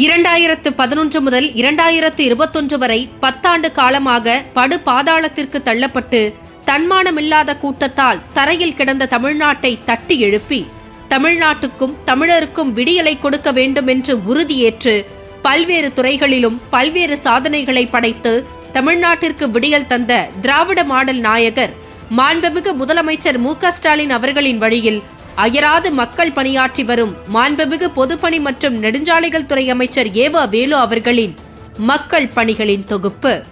இரண்டாயிரத்து பதினொன்று முதல் இரண்டாயிரத்து இருபத்தொன்று வரை பத்தாண்டு காலமாக படு பாதாளத்திற்கு தள்ளப்பட்டு தன்மானமில்லாத கூட்டத்தால் தரையில் கிடந்த தமிழ்நாட்டை தட்டி எழுப்பி தமிழ்நாட்டுக்கும் தமிழருக்கும் விடியலை கொடுக்க வேண்டும் என்று உறுதியேற்று பல்வேறு துறைகளிலும் பல்வேறு சாதனைகளை படைத்து தமிழ்நாட்டிற்கு விடியல் தந்த திராவிட மாடல் நாயகர் மாண்புமிகு முதலமைச்சர் மு ஸ்டாலின் அவர்களின் வழியில் அயராது மக்கள் பணியாற்றி வரும் மாண்புமிகு பொதுப்பணி மற்றும் நெடுஞ்சாலைகள் துறை அமைச்சர் ஏவா வேலு அவர்களின் மக்கள் பணிகளின் தொகுப்பு.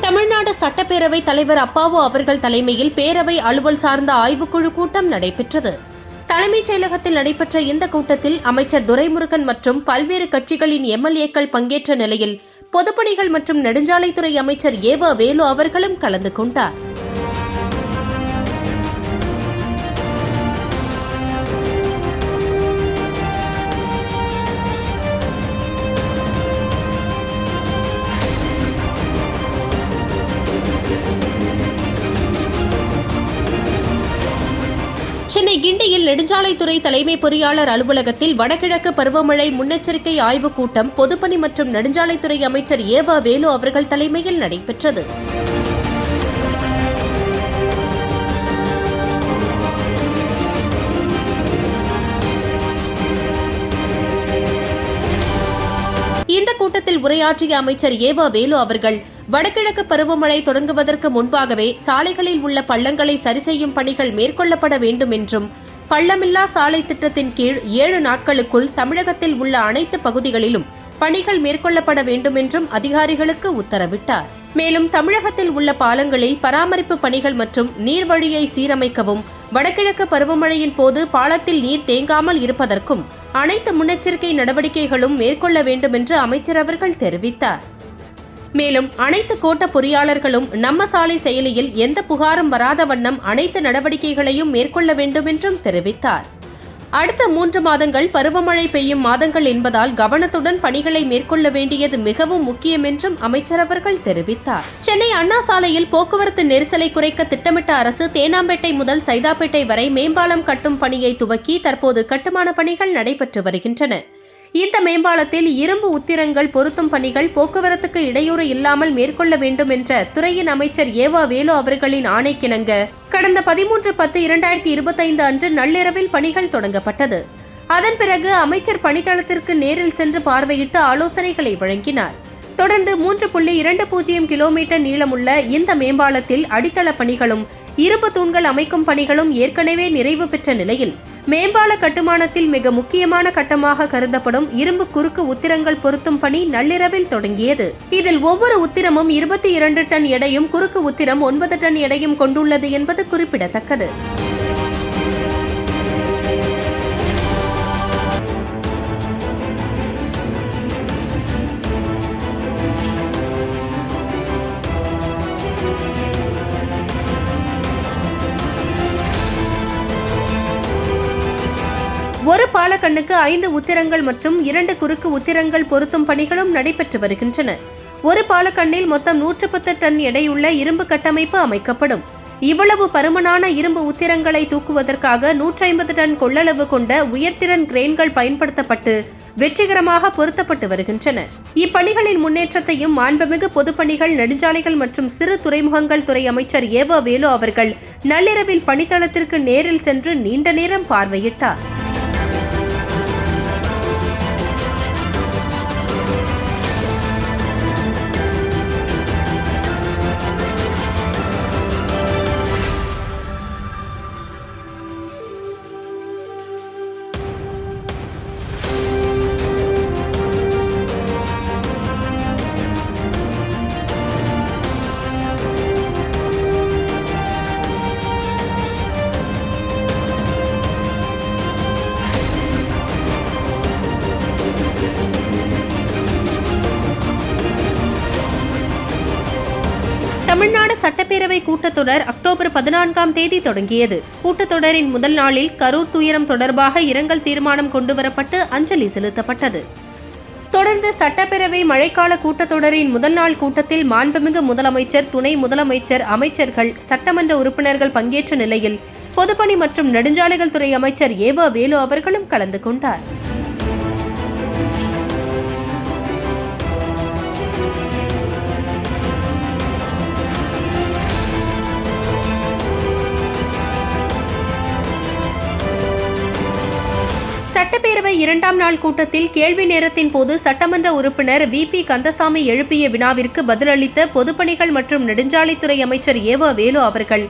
தமிழ்நாடு சட்டப்பேரவை தலைவர் அப்பாவு அவர்கள் தலைமையில் பேரவை அலுவல் சார்ந்த ஆய்வுக்குழு கூட்டம் நடைபெற்றது. தலைமைச் செயலகத்தில் நடைபெற்ற இந்த கூட்டத்தில் அமைச்சர் துரைமுருகன் மற்றும் பல்வேறு கட்சிகளின் எம்எல்ஏக்கள் பங்கேற்ற நிலையில் பொதுப்பணிகள் மற்றும் நெடுஞ்சாலைத்துறை அமைச்சர் ஏவா வேலு அவர்களும் கலந்து கொண்டார். நெடுஞ்சாலைத்துறை தலைமை பொறியாளர் அலுவலகத்தில் வடகிழக்கு பருவமழை முன்னெச்சரிக்கை ஆய்வுக் கூட்டம் பொதுப்பணி மற்றும் நெடுஞ்சாலைத்துறை அமைச்சர் ஏவா வேலு அவர்கள் தலைமையில் நடைபெற்றது. இந்த கூட்டத்தில் உரையாற்றிய அமைச்சர் ஏவா வேலு அவர்கள் வடகிழக்கு பருவமழை தொடங்குவதற்கு முன்பாகவே சாலைகளில் உள்ள பள்ளங்களை சரி செய்யும் பணிகள் மேற்கொள்ளப்பட வேண்டும் என்றும் பள்ளமில்லா சாலை திட்டத்தின் கீழ் ஏழு நாட்களுக்குள் தமிழகத்தில் உள்ள அனைத்து பகுதிகளிலும் பணிகள் மேற்கொள்ளப்பட வேண்டும் என்றும் அதிகாரிகளுக்கு உத்தரவிட்டார். மேலும் தமிழகத்தில் உள்ள பாலங்களில் பராமரிப்பு பணிகள் மற்றும் நீர்வழியை சீரமைக்கவும் வடகிழக்கு பருவமழையின் போது பாலத்தில் நீர் தேங்காமல் இருப்பதற்கும் அனைத்து முன்னெச்சரிக்கை நடவடிக்கைகளும் மேற்கொள்ள வேண்டும் என்று அமைச்சர் அவர்கள் தெரிவித்தார். மேலும் அனைத்து கோட்ட பொறியாளர்களும் நம்ம சாலை செயலியில் எந்த புகாரும் வராத வண்ணம் அனைத்து நடவடிக்கைகளையும் மேற்கொள்ள வேண்டும் என்றும் தெரிவித்தார். அடுத்த மூன்று மாதங்கள் பருவமழை பெய்யும் மாதங்கள் என்பதால் கவனத்துடன் பணிகளை மேற்கொள்ள வேண்டியது மிகவும் முக்கியம் என்றும் அமைச்சர் அவர்கள் தெரிவித்தார். சென்னை அண்ணா சாலையில் போக்குவரத்து நெரிசலை குறைக்க திட்டமிட்ட அரசு தேனாம்பேட்டை முதல் சைதாப்பேட்டை வரை மேம்பாலம் கட்டும் பணியை துவக்கி தற்போது கட்டுமான பணிகள் நடைபெற்று வருகின்றன. இந்த மேம்பாலத்தில் இரும்பு உத்திரங்கள் பொருத்தும் பணிகள் போக்குவரத்துக்கு இடையூறு இல்லாமல் மேற்கொள்ள வேண்டும் என்ற துறையின் அமைச்சர் ஏவா வேலு அவர்களின் ஆணைக்கிணங்க. கடந்த பதிமூன்று பத்து இரண்டாயிரத்தி இருபத்தைந்து அன்று நள்ளிரவில் பணிகள் தொடங்கப்பட்டது. அதன் பிறகு அமைச்சர் பணித்தளத்திற்கு நேரில் சென்று பார்வையிட்டு ஆலோசனைகளை வழங்கினார். தொடர்ந்து மூன்று புள்ளி இரண்டு பூஜ்ஜியம் கிலோமீட்டர் நீளமுள்ள இந்த மேம்பாலத்தில் அடித்தள பணிகளும் இரும்பு தூண்கள் அமைக்கும் பணிகளும் ஏற்கனவே நிறைவு பெற்ற நிலையில். மேம்பால கட்டுமானத்தில் மிக முக்கியமான கட்டமாக கருதப்படும் இரும்பு குறுக்கு உத்திரங்கள் பொருத்தும் பணி நள்ளிரவில் தொடங்கியது. இதில் ஒவ்வொரு உத்திரமும் இருபத்தி இரண்டு டன் எடையும் குறுக்கு உத்திரம் ஒன்பது டன் எடையும் கொண்டுள்ளது என்பது குறிப்பிடத்தக்கது. கண்ணுக்கு ஐந்து உத்திரங்கள் மற்றும் இரண்டு குறுக்கு உத்திரங்கள் பொருத்தும் பணிகளும் நடைபெற்று வருகின்றன. ஒரு பாலக்கண்ணில் மொத்தம் நூற்று பத்து டன் எடையுள்ள இரும்பு கட்டமைப்பு அமைக்கப்படும். இவ்வளவு பருமனான இரும்பு உத்திரங்களை தூக்குவதற்காக நூற்றி ஐம்பது டன் கொள்ளளவு கொண்ட உயர்திறன் கிரெயின்கள் பயன்படுத்தப்பட்டு வெற்றிகரமாக பொருத்தப்பட்டு வருகின்றன. இப்பணிகளின் முன்னேற்றத்தையும் மாண்புமிகு பொதுப்பணிகள் நெடுஞ்சாலைகள் மற்றும் சிறு துறைமுகங்கள் துறை அமைச்சர் ஏவா வேலு அவர்கள் நள்ளிரவில் பணித்தளத்திற்கு நேரில் சென்று நீண்ட நேரம் பார்வையிட்டார். கூட்டத்தொடர் அக்டோபர் பதினான்காம் தேதி தொடங்கியது. கூட்டத்தொடரின் முதல் நாளில் கரூர் துயரம் தொடர்பாக இரங்கல் தீர்மானம் கொண்டுவரப்பட்டு அஞ்சலி செலுத்தப்பட்டது. தொடர்ந்து சட்டப்பேரவை மழைக்கால கூட்டத்தொடரின் முதல் நாள் கூட்டத்தில் மாண்புமிகு முதலமைச்சர் துணை முதலமைச்சர் அமைச்சர்கள் சட்டமன்ற உறுப்பினர்கள் பங்கேற்ற நிலையில் பொதுப்பணி மற்றும் நெடுஞ்சாலைகள் துறை அமைச்சர் ஏவா வேலு அவர்களும் கலந்து கொண்டார். சட்டப்பேரவை இரண்டாம் நாள் கூட்டத்தில் கேள்வி நேரத்தின் போது சட்டமன்ற உறுப்பினர் வி பி கந்தசாமி எழுப்பிய வினாவிற்கு பதிலளித்த பொதுப்பணிகள் மற்றும் நெடுஞ்சாலைத்துறை அமைச்சர் ஏவா வேலு அவர்கள்.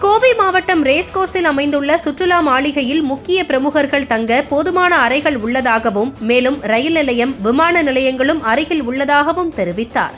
கோவை மாவட்டம் ரேஸ்கோர்ஸில் அமைந்துள்ள சுற்றுலா மாளிகையில் முக்கிய பிரமுகர்கள் தங்க போதுமான அறைகள் உள்ளதாகவும் மேலும் ரயில் நிலையம் விமான நிலையங்களும் அருகில் உள்ளதாகவும் தெரிவித்தார்.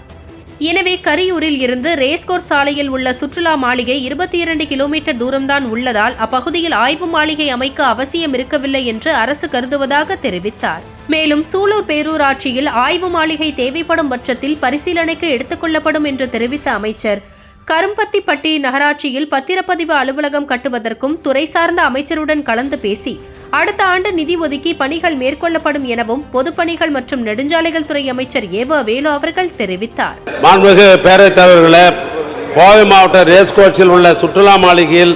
எனவே கரியூரில் இருந்து ரேஸ்கோர் சாலையில் உள்ள சுற்றுலா மாளிகை இருபத்தி இரண்டு கிலோமீட்டர் தூரம்தான் உள்ளதால் அப்பகுதியில் ஆய்வு மாளிகை அமைக்க அவசியம் இருக்கவில்லை என்று அரசு கருதுவதாக தெரிவித்தார். மேலும் சூலூர் பேரூராட்சியில் ஆய்வு மாளிகை தேவைப்படும் பட்சத்தில் பரிசீலனைக்கு எடுத்துக்கொள்ளப்படும் என்று தெரிவித்த அமைச்சர் கரும்பத்திப்பட்டி நகராட்சியில் பத்திரப்பதிவு அலுவலகம் கட்டுவதற்கும் துறை சார்ந்த அமைச்சருடன் கலந்து பேசி அடுத்த ஆண்டு நிதி ஒதுக்கி பணிகள் மேற்கொள்ளப்படும் எனவும் பொதுப்பணிகள் மற்றும் நெடுஞ்சாலைகள் துறை அமைச்சர் ஏவ வேலு அவர்கள் தெரிவித்தார். மாண்புமிகு பேரவைத் தலைவர்களே கோவை மாவட்ட ரேஸ் கோச்சில் உள்ள சுற்றுலா மாளிகையில்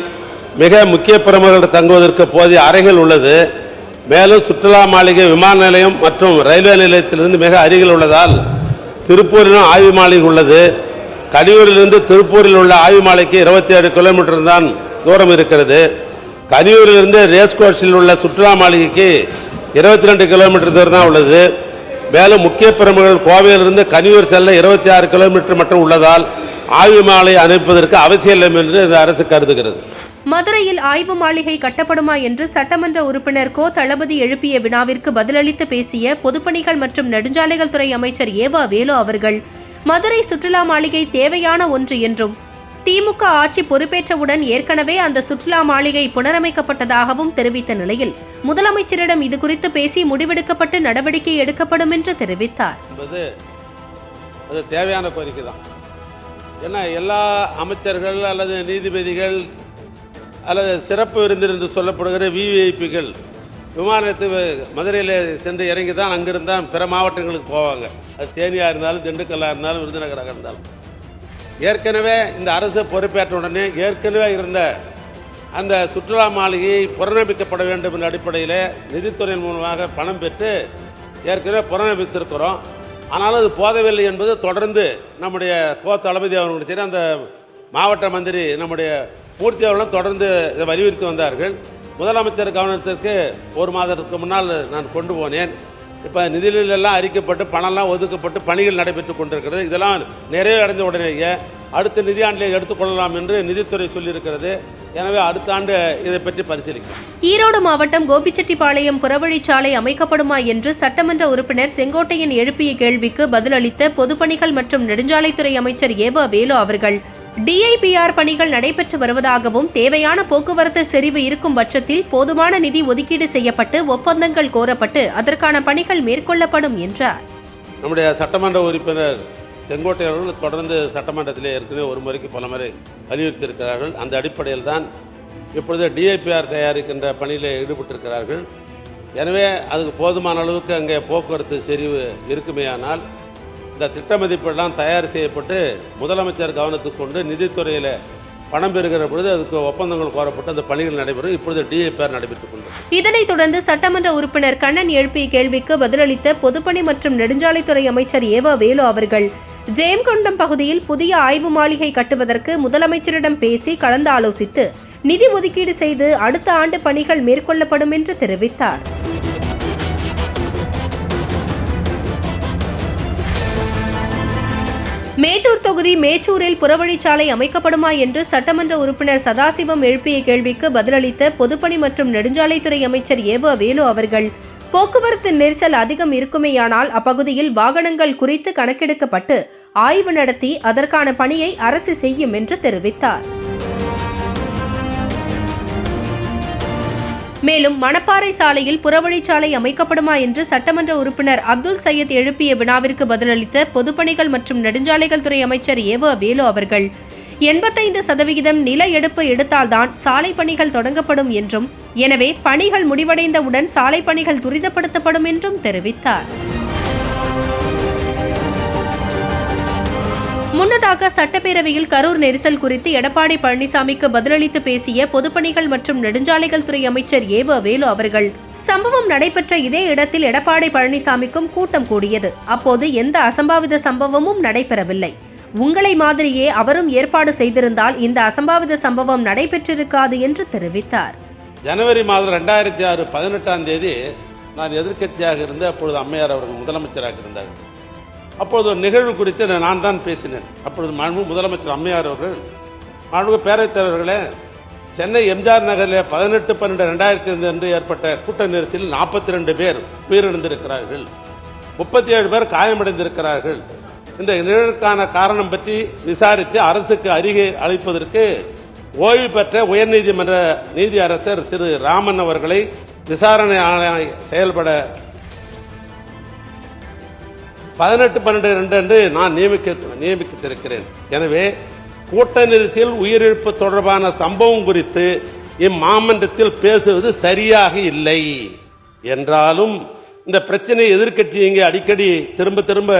மிக முக்கிய பிரமுகர்கள் தங்குவதற்கு போதிய அறைகள் உள்ளது. மேலும் சுற்றுலா மாளிகை விமான நிலையம் மற்றும் ரயில்வே நிலையத்திலிருந்து மிக அருகில் உள்ளதால் திருப்பூரிலும் ஆய்வு மாளிகை உள்ளது. கனியூரிலிருந்து திருப்பூரில் உள்ள ஆய்வு மாலைக்கு இருபத்தி ஏழு கிலோமீட்டர் தான் தூரம் இருக்கிறது. கனியூரிலிருந்து ரேஸ் கோர்ஸில் உள்ள சுற்றுலா மாளிகைக்கு இருபத்தி ரெண்டு கிலோமீட்டர் தூரம் தான் உள்ளது. மேலும் முக்கிய பிரமுகர்கள் கோவையிலிருந்து கனியூர் செல்ல இருபத்தி ஆறு கிலோமீட்டர் மட்டும் உள்ளதால் ஆய்வு மாலை அனுப்புவதற்கு அவசியம் இல்லை என்று இந்த அரசு கருதுகிறது. மதுரையில் ஆய்வு மாளிகை கட்டப்படுமா என்று சட்டமன்ற உறுப்பினர் கோ தளபதி எழுப்பிய வினாவிற்கு பதிலளித்து பேசிய பொதுப்பணிகள் மற்றும் நெடுஞ்சாலைகள் துறை அமைச்சர் ஏவா வேலு அவர்கள் மதுரை சுற்றுலா மாளிகை தேவையான ஒன்று என்றும் திமுக ஆட்சி பொறுப்பேற்றவுடன் ஏற்கனவே அந்த சுற்றுலா மாளிகை புனரமைக்கப்பட்டதாகவும் தெரிவித்த நிலையில் முதலமைச்சரிடம் இதுகுறித்து பேசி முடிவெடுக்கப்பட்டு நடவடிக்கை எடுக்கப்படும் என்று தெரிவித்தார். அது தேவையான கோரிக்கை தான். ஏன்னா எல்லா அமைச்சர்கள் அல்லது நீதிபதிகள் அல்லது சிறப்பு விருந்தினர் என்று சொல்லப்படுகிற விவிஐபிகள் விமானத்தை மதுரையில் சென்று இறங்கி தான் அங்கிருந்து தான் பிற மாவட்டங்களுக்கு போவாங்க. அது தேனியாக இருந்தாலும் திண்டுக்கல்லாக இருந்தாலும் விருதுநகராக இருந்தாலும். ஏற்கனவே இந்த அரசு பொறுப்பேற்ற உடனே ஏற்கனவே இருந்த அந்த சுற்றுலா மாளிகை புறநம்பிக்கப்பட வேண்டும் என்ற அடிப்படையில் நிதித்துறையின் மூலமாக பணம் பெற்று ஏற்கனவே புறநம்பித்திருக்கிறோம். ஆனாலும் அது போதவில்லை என்பது தொடர்ந்து நம்முடைய கோ தளபதி அவர்களுக்கு அந்த மாவட்ட மந்திரி நம்முடைய மூர்த்தி அவர்களும் தொடர்ந்து இதை வலியுறுத்தி வந்தார்கள். முதலமைச்சர் கவனத்திற்கு ஒரு மாதத்துக்கு முன்னால் நான் கொண்டு போனேன். இப்போ நிதியிலெல்லாம் அறிக்கப்பட்டு பணம்லாம் ஒதுக்கப்பட்டு பணிகள் நடைபெற்று கொண்டிருக்கிறது. இதெல்லாம் நிறைவடைந்த உடனேயே அடுத்த நிதியாண்டில் எடுத்துக்கொள்ளலாம் என்று நிதித்துறை சொல்லியிருக்கிறது. எனவே அடுத்த ஆண்டு இதை பற்றி பரிசீலிக்கும் ஈரோடு மாவட்டம் கோபிச்செட்டிப்பாளையம் புறவழிச்சாலை அமைக்கப்படுமா என்று சட்டமன்ற உறுப்பினர் செங்கோட்டையன் எழுப்பிய கேள்விக்கு பதிலளித்த பொதுப்பணிகள் மற்றும் நெடுஞ்சாலைத்துறை அமைச்சர் ஏவா வேலு அவர்கள் டிஐபிஆர் பணிகள் நடைபெற்று வருவதாகவும் தேவையான போக்குவரத்து செறிவு இருக்கும் பட்சத்தில் போதுமான நிதி ஒதுக்கீடு செய்யப்பட்டு ஒப்பந்தங்கள் கோரப்பட்டு அதற்கான பணிகள் மேற்கொள்ளப்படும் என்றார். நம்முடைய சட்டமன்ற உறுப்பினர் செங்கோட்டை அவர்கள் தொடர்ந்து சட்டமன்றத்திலே ஏற்கனவே ஒரு முறைக்கு பல முறை வலியுறுத்தியிருக்கிறார்கள். அந்த அடிப்படையில் தான் இப்பொழுது டிஐபிஆர் தயாரிக்கின்ற பணியில் ஈடுபட்டிருக்கிறார்கள். எனவே அதுக்கு போதுமான அளவுக்கு அங்கே போக்குவரத்து செறிவு இருக்குமேயானால் இந்த திட்ட மதிப்பெல்லாம் தயார் செய்யப்பட்டு முதலமைச்சர் கவனத்துக்கு கொண்டு நிதித்துறையில் பணம் பெறுகிற பொழுது அதுக்கு ஒப்பந்தங்கள் கோரப்பட்டு அந்த பணிகள் நடைபெறும். இப்பொழுது டிஏபிஆர் நடைபெற்றுக் கொண்டது இதனைத் தொடர்ந்து சட்டமன்ற உறுப்பினர் கண்ணன் எழுப்பிய கேள்விக்கு பதிலளித்த பொதுப்பணி மற்றும் நெடுஞ்சாலைத்துறை அமைச்சர் ஏவா வேலு அவர்கள் ஜெயம்கொண்டம் பகுதியில் புதிய ஆய்வு மாளிகை கட்டுவதற்கு முதலமைச்சரிடம் பேசி கலந்து ஆலோசித்து நிதி ஒதுக்கீடு செய்து அடுத்த ஆண்டு பணிகள் மேற்கொள்ளப்படும் என்று தெரிவித்தார். மேட்டூர் தொகுதி மேச்சூரில் புறவழிச்சாலை அமைக்கப்படுமா என்று சட்டமன்ற உறுப்பினர் சதாசிவம் எழுப்பிய கேள்விக்கு பதிலளித்த பொதுப்பணி மற்றும் நெடுஞ்சாலைத்துறை அமைச்சர் ஏவா வேலு அவர்கள் போக்குவரத்து நெரிசல் அதிகம் இருக்குமேயானால் அப்பகுதியில் வாகனங்கள் குறித்து கணக்கெடுக்கப்பட்டு ஆய்வு நடத்தி அதற்கான பணியை அரசு செய்யும் என்று தெரிவித்தார். மேலும் மணப்பாறை சாலையில் புறவழிச்சாலை அமைக்கப்படுமா என்று சட்டமன்ற உறுப்பினர் அப்துல் சையத் எழுப்பிய வினாவிற்கு பதிலளித்த பொதுப்பணிகள் மற்றும் நெடுஞ்சாலைகள் துறை அமைச்சர் ஏவோ வேலு அவர்கள் எண்பத்தைந்து சதவிகிதம் நில எடுப்பு எடுத்தால்தான் சாலை பணிகள் தொடங்கப்படும் என்றும் எனவே பணிகள் முடிவடைந்தவுடன் சாலை பணிகள் துரிதப்படுத்தப்படும் என்றும் தெரிவித்தார். முன்னதாக சட்டப்பேரவையில் கரூர் நெரிசல் குறித்து எடப்பாடி பழனிசாமிக்கு பதிலளித்து பேசிய பொதுப்பணிகள் மற்றும் நெடுஞ்சாலைகள் துறை அமைச்சர் ஏவ வேலு அவர்கள் சம்பவம் நடைபெற்ற இதே இடத்தில் எடப்பாடி பழனிசாமிக்கும் கூட்டம் கூடியது. அப்போது எந்த அசம்பாவித சம்பவமும் நடைபெறவில்லை. உங்களை மாதிரியே அவரும் ஏற்பாடு செய்திருந்தால் இந்த அசம்பாவித சம்பவம் நடைபெற்றிருக்காது என்று தெரிவித்தார். ஜனவரி மாதம் ரெண்டாயிரத்தி ஆறு பதினெட்டாம் தேதி நான் எதிர்கட்சியாக இருந்து அப்பொழுது அம்மையார் அவர்கள் முதலமைச்சராக இருந்தார்கள். அப்பொழுது ஒரு நிகழ்வு குறித்து நான் தான் பேசினேன். அப்பொழுது மாண்பு முதலமைச்சர் அம்மையார் அவர்கள் மாண்பு பேரவைத் தலைவர்களே சென்னை எம்ஜிஆர் நகரில் பதினெட்டு பன்னெண்டு ரெண்டாயிரத்தி ஐந்து அன்று ஏற்பட்ட கூட்ட நெரிசலில் நாற்பத்தி ரெண்டு பேர் உயிரிழந்திருக்கிறார்கள். முப்பத்தி ஏழு பேர் காயமடைந்திருக்கிறார்கள். இந்த நிகழ்வுக்கான காரணம் பற்றி விசாரித்து அரசுக்கு அருகே அளிப்பதற்கு ஓய்வு பெற்ற உயர்நீதிமன்ற நீதி அரசர் திரு ராமன் அவர்களை விசாரணை ஆணையம் செயல்பட பதினெட்டு பன்னெண்டு ரெண்டு அன்று நான் நியமிக்க நியமித்திருக்கிறேன். எனவே கூட்ட நெரிசல் உயிரிழப்பு தொடர்பான சம்பவம் குறித்து இம்மாமன்றத்தில் பேசுவது சரியாக இல்லை. என்றாலும் இந்த பிரச்சனையை எதிர்க்கட்சி இங்கே அடிக்கடி திரும்ப திரும்ப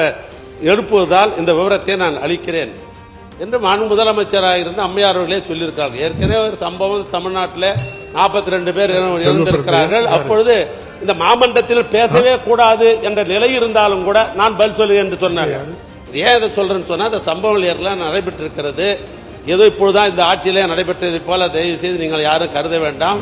எழுப்புவதால் இந்த விவரத்தை நான் அளிக்கிறேன். என்று மாண்பு முதலமைச்சராக இருந்த அம்மையார் அவர்களே சொல்லியிருக்காங்க ஏற்கனவே ஒரு சம்பவம் தமிழ்நாட்டில் நாற்பத்தி ரெண்டு பேர் இறந்திருக்கிறார்கள். அப்பொழுது இந்த மாமன்றத்தில் பேசவே கூடாது என்ற நிலை இருந்தாலும் கூட நான் பதில் சொல்லுகிறேன் என்று சொன்னாங்க. ஏன் இதை சொல்றேன்னு சொன்னா இந்த சம்பவங்கள் எல்லாம் நடைபெற்றிருக்கிறது. ஏதோ இப்பொழுதுதான் இந்த ஆட்சியிலே நடைபெற்றதை போல தயவு செய்து நீங்கள் யாரும் கருத வேண்டாம்.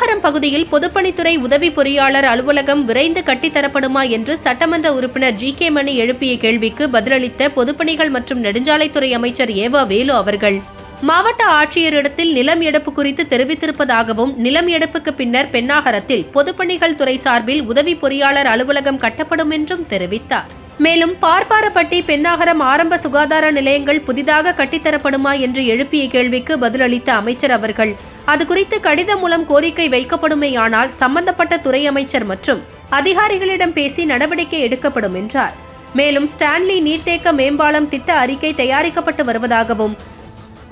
பெண்ணாகரம் பகுதியில் பொதுப்பணித்துறை உதவி பொறியாளர் அலுவலகம் விரைந்து கட்டித்தரப்படுமா என்று சட்டமன்ற உறுப்பினர் ஜி கே மணி எழுப்பிய கேள்விக்கு பதிலளித்த பொதுப்பணிகள் மற்றும் நெடுஞ்சாலைத்துறை அமைச்சர் ஏவா வேலு அவர்கள். மாவட்ட ஆட்சியரிடத்தில் நிலம் எடுப்பு குறித்து தெரிவித்திருப்பதாகவும் நிலம் எடுப்புக்கு பின்னர் பெண்ணாகரத்தில் பொதுப்பணிகள் துறை சார்பில் உதவி பொறியாளர் அலுவலகம் கட்டப்படும் என்றும் தெரிவித்தார். மேலும் பார்ப்பாரப்பட்டி பெண்ணாகரம் ஆரம்ப சுகாதார நிலையங்கள் புதிதாக கட்டித்தரப்படுமா என்று எழுப்பிய கேள்விக்கு பதிலளித்த அமைச்சர் அவர்கள் அது குறித்து கடிதம் மூலம் கோரிக்கை வைக்கப்படுமேயானால் சம்பந்தப்பட்ட துறை அமைச்சர் மற்றும் அதிகாரிகளிடம் பேசி நடவடிக்கை எடுக்கப்படும் என்றார். மேலும் ஸ்டான்லி நீர்த்தேக்க மேம்பாலம் திட்ட அறிக்கை தயாரிக்கப்பட்டு வருவதாகவும்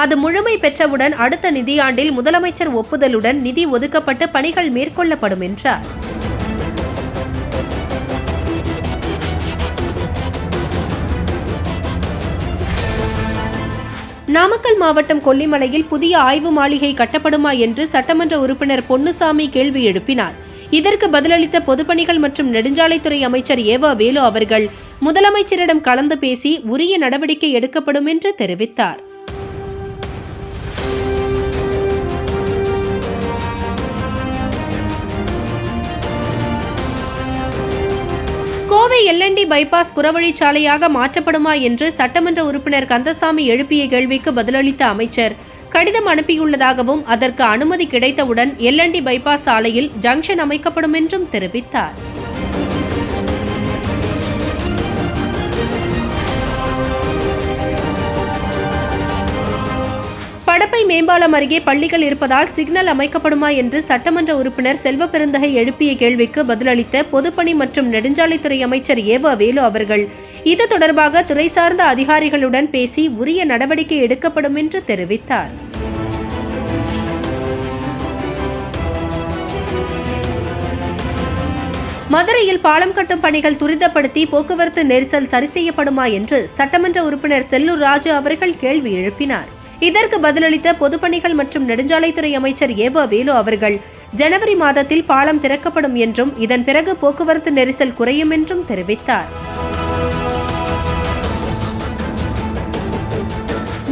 அது முழுமை பெற்றவுடன் அடுத்த நிதியாண்டில் முதலமைச்சர் ஒப்புதலுடன் நிதி ஒதுக்கப்பட்டு பணிகள் மேற்கொள்ளப்படும் என்றார். நாமக்கல் மாவட்டம் கொல்லிமலையில் புதிய ஆய்வு மாளிகை கட்டப்படுமா என்று சட்டமன்ற உறுப்பினர் பொன்னுசாமி கேள்வி எழுப்பினார். இதற்கு பதிலளித்த பொதுப்பணிகள் மற்றும் நெடுஞ்சாலைத்துறை அமைச்சர் ஏவா வேலு அவர்கள் முதலமைச்சரிடம் கலந்து பேசி உரிய நடவடிக்கை எடுக்கப்படும் என்று தெரிவித்தார். Kovai L and T bypass புறவழிச்சாலையாக மாற்றப்படுமா என்று சட்டமன்ற உறுப்பினர் கந்தசாமி எழுப்பிய கேள்விக்கு பதிலளித்த அமைச்சர். கடிதம் அனுப்பியுள்ளதாகவும் அதற்கு அனுமதி கிடைத்தவுடன் எல்என்டி பைபாஸ் சாலையில் ஜங்ஷன் அமைக்கப்படும் என்றும் தெரிவித்தார். படப்பை மேம்பாலம் அருகே பள்ளிகள் இருப்பதால் சிக்னல் அமைக்கப்படுமா என்று சட்டமன்ற உறுப்பினர் செல்வ பெருந்தகை எழுப்பிய கேள்விக்கு பதிலளித்த பொதுப்பணி மற்றும் நெடுஞ்சாலைத்துறை அமைச்சர் ஏவா வேலு அவர்கள் இது தொடர்பாக துறை சார்ந்த அதிகாரிகளுடன் பேசி உரிய நடவடிக்கை எடுக்கப்படும் என்று தெரிவித்தார். மதுரையில் பாலம் கட்டும் பணிகள் துரிதப்படுத்தி போக்குவரத்து நெரிசல் சரி செய்யப்படுமா என்று சட்டமன்ற உறுப்பினர் செல்லூர் ராஜு அவர்கள் கேள்வி எழுப்பினார். இதற்கு பதிலளித்த பொதுப்பணிகள் மற்றும் நெடுஞ்சாலைத்துறை அமைச்சர் ஏவா வேலு அவர்கள் ஜனவரி மாதத்தில் பாலம் திறக்கப்படும் என்றும் இதன் பிறகு போக்குவரத்து நெரிசல் குறையும் என்றும் தெரிவித்தார்.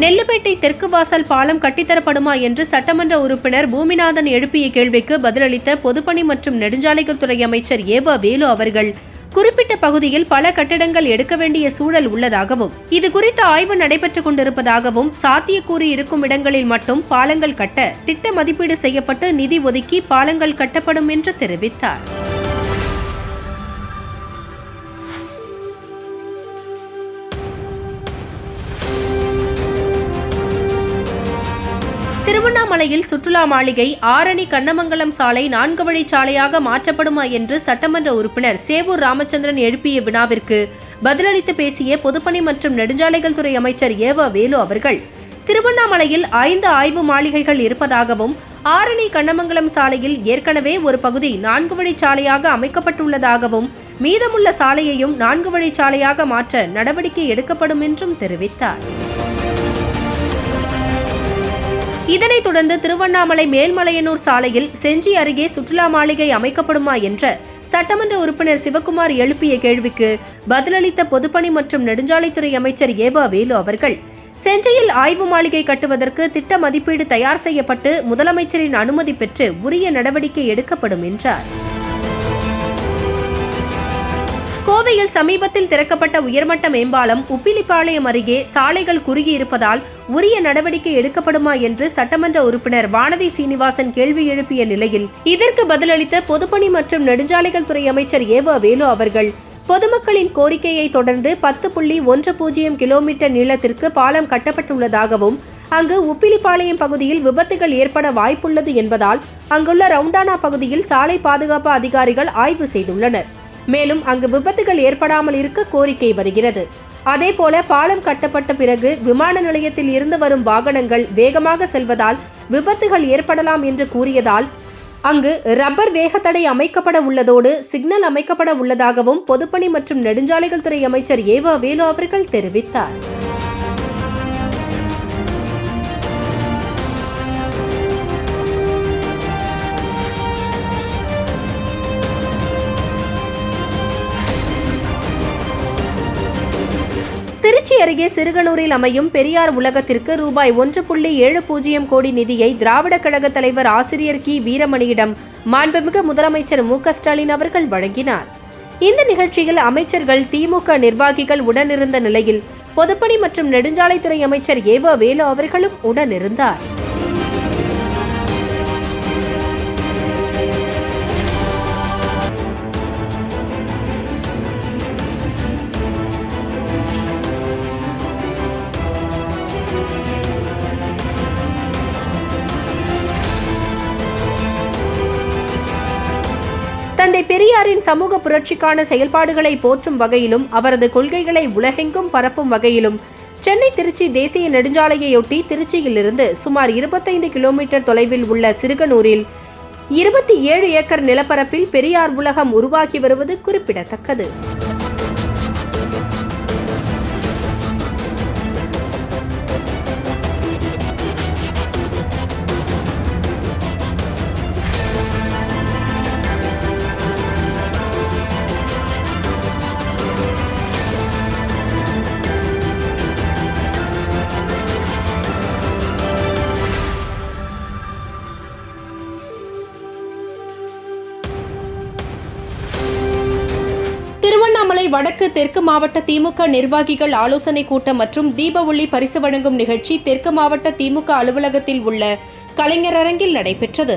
நெல்லுப்பேட்டை தெற்கு வாசல் பாலம் கட்டித்தரப்படுமா என்று சட்டமன்ற உறுப்பினர் பூமிநாதன் எழுப்பிய கேள்விக்கு பதிலளித்த பொதுப்பணி மற்றும் நெடுஞ்சாலைகள் துறை அமைச்சர் ஏவா வேலு அவர்கள் குறிப்பிட்ட பகுதியில் பல கட்டடங்கள் எடுக்க வேண்டிய சூழல் உள்ளதாகவும் இது குறித்த ஆய்வு நடைபெற்றுக் கொண்டிருப்பதாகவும் சாத்தியக்கூறு இருக்கும் இடங்களில் மட்டும் பாலங்கள் கட்ட திட்ட மதிப்பீடு செய்யப்பட்டு நிதி ஒதுக்கி பாலங்கள் கட்டப்படும் என்று தெரிவித்தார். திருவண்ணாமலையில் சுற்றுலா மாளிகை ஆரணி கண்ணமங்கலம் சாலை நான்கு வழிச்சாலையாக மாற்றப்படுமா என்று சட்டமன்ற உறுப்பினர் சேவூர் ராமச்சந்திரன் எழுப்பிய வினாவிற்கு பதிலளித்து பேசிய பொதுப்பணி மற்றும் நெடுஞ்சாலைகள் துறை அமைச்சர் ஏவ வேலு அவர்கள் திருவண்ணாமலையில் ஐந்து ஆய்வு மாளிகைகள் இருப்பதாகவும் ஆரணி கண்ணமங்கலம் சாலையில் ஏற்கனவே ஒரு பகுதி நான்கு வழிச்சாலையாக அமைக்கப்பட்டுள்ளதாகவும் மீதமுள்ள சாலையையும் நான்கு வழிச்சாலையாக மாற்ற நடவடிக்கை எடுக்கப்படும் என்றும் தெரிவித்தார். இதனைத் தொடர்ந்து திருவண்ணாமலை மேல்மலையனூர் சாலையில் செஞ்சி அருகே சுற்றுலா மாளிகை அமைக்கப்படுமா என்ற சட்டமன்ற உறுப்பினர் சிவக்குமார் எழுப்பிய கேள்விக்கு பதிலளித்த பொதுப்பணி மற்றும் நெடுஞ்சாலைத்துறை அமைச்சர் ஏவா வேலு அவர்கள் செஞ்சியில் ஆய்வு மாளிகை கட்டுவதற்கு திட்ட மதிப்பீடு தயார் செய்யப்பட்டு முதலமைச்சரின் அனுமதி பெற்று உரிய நடவடிக்கை எடுக்கப்படும் என்றார். கோவையில் சமீபத்தில் திறக்கப்பட்ட உயர்மட்ட மேம்பாலம் உப்பிலிப்பாளையம் அருகே சாலைகள் குறுகியிருப்பதால் உரிய நடவடிக்கை எடுக்கப்படுமா என்று சட்டமன்ற உறுப்பினர் வானதி சீனிவாசன் கேள்வி எழுப்பிய நிலையில் இதற்கு பதிலளித்த பொதுப்பணி மற்றும் நெடுஞ்சாலைகள் துறை அமைச்சர் ஏவா வேலு அவர்கள் பொதுமக்களின் கோரிக்கையை தொடர்ந்து பத்து புள்ளி ஒன்று பூஜ்ஜியம் கிலோமீட்டர் நீளத்திற்கு பாலம் கட்டப்பட்டுள்ளதாகவும் அங்கு உப்பிலிப்பாளையம் பகுதியில் விபத்துகள் ஏற்பட வாய்ப்புள்ளது என்பதால் அங்குள்ள ரவுண்டானா பகுதியில் சாலை பாதுகாப்பு அதிகாரிகள் ஆய்வு செய்துள்ளனர். மேலும் அங்கு விபத்துகள் ஏற்படாமல் இருக்க கோரிக்கை வருகிறது. அதேபோல பாலம் கட்டப்பட்ட பிறகு விமான நிலையத்தில் இருந்து வரும் வாகனங்கள் வேகமாக செல்வதால் விபத்துகள் ஏற்படலாம் என்று கூறியதால் அங்கு ரப்பர் வேகத்தடை அமைக்கப்பட உள்ளதோடு சிக்னல் அமைக்கப்பட உள்ளதாகவும் பொதுப்பணி மற்றும் நெடுஞ்சாலைகள் துறை அமைச்சர் ஏவா வேலு அவர்கள் தெரிவித்தார். அருகே சிறுகனூரில் அமையும் பெரியார் உலகத்திற்கு ரூபாய் ஒன்று புள்ளி ஏழு பூஜ்ஜியம் கோடி நிதியை திராவிட கழக தலைவர் ஆசிரியர் கி. வீரமணியிடம் மாண்புமிகு முதலமைச்சர் மு. க. ஸ்டாலின் அவர்கள் வழங்கினார். இந்த நிகழ்ச்சியில் அமைச்சர்கள் திமுக நிர்வாகிகள் உடனிருந்த நிலையில் பொதுப்பணி மற்றும் நெடுஞ்சாலைத்துறை அமைச்சர் ஏவா வேலு அவர்களும் உடனிருந்தார். பெரியாரின் சமூக புரட்சிக்கான செயல்பாடுகளை போற்றும் வகையிலும் அவரது கொள்கைகளை உலகெங்கும் பரப்பும் வகையிலும் சென்னை திருச்சி தேசிய நெடுஞ்சாலையொட்டி திருச்சியிலிருந்து சுமார் இருபத்தைந்து கிலோமீட்டர் தொலைவில் உள்ள சிறுகனூரில் இருபத்தி ஏழு ஏக்கர் நிலப்பரப்பில் பெரியார் உலகம் உருவாகி வருவது குறிப்பிடத்தக்கது. வடக்கு தெற்கு மாவட்ட திமுக நிர்வாகிகள் ஆலோசனை கூட்டம் மற்றும் தீப ஒளி பரிசு வழங்கும் நிகழ்ச்சி தெற்கு மாவட்ட திமுக அலுவலகத்தில் உள்ள கலைஞர் அரங்கில் நடைபெற்றது.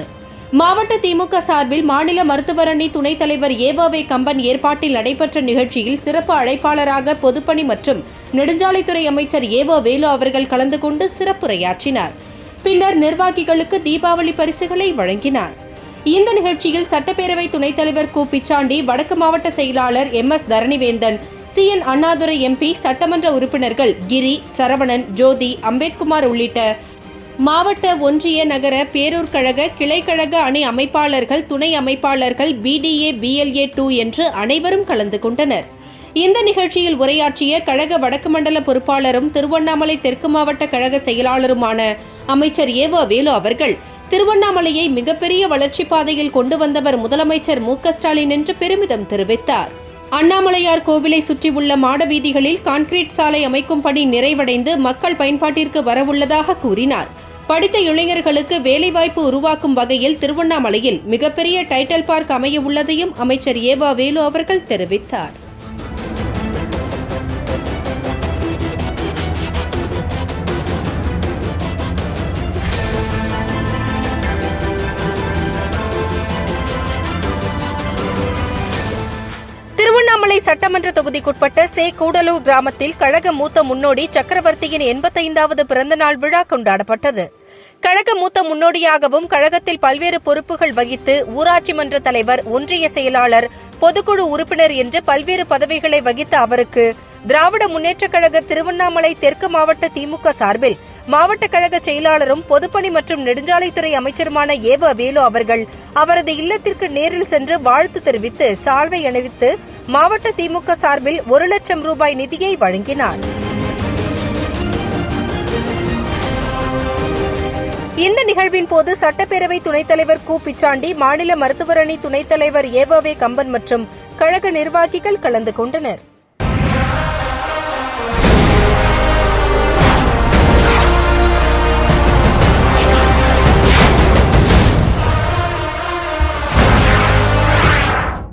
மாவட்ட திமுக சார்பில் மாநில மருத்துவரணி துணைத் தலைவர் ஏவாவே கம்பன் ஏற்பாட்டில் நடைபெற்ற நிகழ்ச்சியில் சிறப்பு அழைப்பாளராக பொதுப்பணி மற்றும் நெடுஞ்சாலைத்துறை அமைச்சர் ஏவோ வேலு அவர்கள் கலந்து கொண்டு சிறப்புரையாற்றினார். பின்னர் நிர்வாகிகளுக்கு தீபாவளி பரிசுகளை வழங்கினார். இந்த நிகழ்ச்சியில் சட்டப்பேரவை துணைத் தலைவர் கு. பிச்சாண்டி வடக்கு மாவட்ட செயலாளர் M. S. Dharanivendhan C. N. Annadurai MP சட்டமன்ற உறுப்பினர்கள் கிரி சரவணன் ஜோதி அம்பேத்குமார் உள்ளிட்ட மாவட்ட ஒன்றிய நகர பேரூர் கழக கிளைக்கழக அணி அமைப்பாளர்கள் துணை அமைப்பாளர்கள் பிடிஏ பிஎல்ஏ டூ என்று அனைவரும் கலந்து கொண்டனர். இந்த நிகழ்ச்சியில் உரையாற்றிய கழக வடக்கு மண்டல பொறுப்பாளரும் திருவண்ணாமலை தெற்கு மாவட்ட கழக செயலாளருமான அமைச்சர் ஏவா வேலு அவர்கள் திருவண்ணாமலையை மிகப்பெரிய வளர்ச்சி பாதையில் கொண்டு வந்தவர் முதலமைச்சர் மு ஸ்டாலின் என்று பெருமிதம் தெரிவித்தார். அண்ணாமலையார் கோவிலை சுற்றியுள்ள மாட வீதிகளில் கான்கிரீட் சாலை அமைக்கும் பணி நிறைவடைந்து மக்கள் பயன்பாட்டிற்கு வரவுள்ளதாக கூறினார். படித்த இளைஞர்களுக்கு வேலைவாய்ப்பு உருவாக்கும் வகையில் திருவண்ணாமலையில் மிகப்பெரிய டைட்டில் பார்க் அமைய உள்ளதையும் அமைச்சர் ஏவா வேலு அவர்கள் தெரிவித்தார். திருமலை சட்டமன்ற தொகுதிக்குட்பட்ட சே கூடலூர் கிராமத்தில் கழக மூத்த முன்னோடி சக்கரவர்த்தியின் எண்பத்தைந்தாவது பிறந்தநாள் விழா கொண்டாடப்பட்டது. கழக மூத்த முன்னோடியாகவும் கழகத்தில் பல்வேறு பொறுப்புகள் வகித்து ஊராட்சி மன்ற தலைவர் ஒன்றிய செயலாளர் பொதுக்குழு உறுப்பினர் என்று பல்வேறு பதவிகளை வகித்த அவருக்கு திராவிட முன்னேற்றக் கழக திருவண்ணாமலை தெற்கு மாவட்ட திமுக சார்பில் மாவட்ட கழக செயலாளரும் பொதுப்பணி மற்றும் நெடுஞ்சாலைத்துறை அமைச்சருமான ஏவ வேலு அவர்கள் அவரது இல்லத்திற்கு நேரில் சென்று வாழ்த்து தெரிவித்து சால்வை அணிவித்து மாவட்ட திமுக சார்பில் ஒரு லட்சம் ரூபாய் நிதியை வழங்கினார். இந்த நிகழ்வின் போது சட்டப்பேரவை துணைத் தலைவர் கு. பிச்சாண்டி மாநில மருத்துவரணி துணைத் தலைவர் ஏவவே கம்பன் மற்றும் கழக நிர்வாகிகள் கலந்து கொண்டனர்.